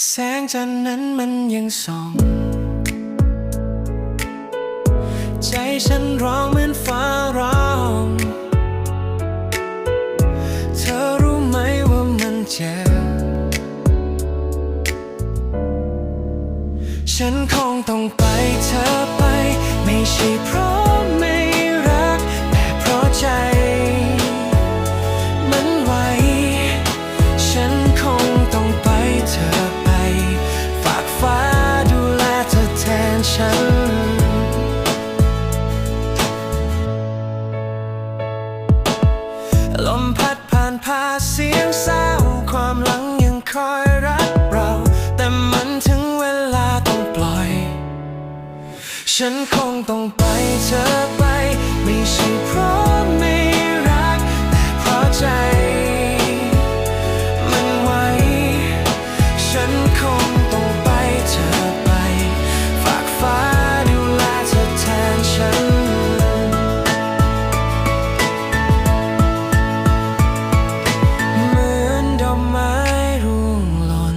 แสงจันทร์นั้นมันยังส่อง ใจฉันร้องเหมือนฟ้าร้อง เธอรู้ไหมว่ามันเจ็บ ฉันคงต้องไปเธอไป ไม่ใช่เพราะ ฉันคงต้องไปเธอไป ไม่ใช่เพราะไม่รัก แต่เพราะใจ มันไหวฉันคงต้องไปเธอไป ฝากฟ้าดูแลเธอแทนฉัน เหมือนดอกไม้ร่วงหล่น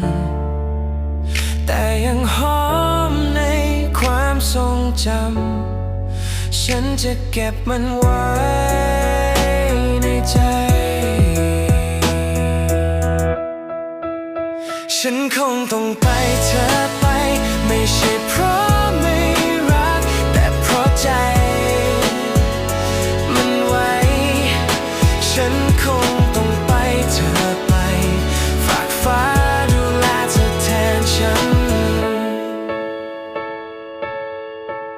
แต่ยังหอม ทรงจำ ฉันจะเก็บมันไว้ในใจ ฉันคงต้องไปเธอไป ไม่ใช่เพราะไม่รัก แต่เพราะใจ มันไวฉันคง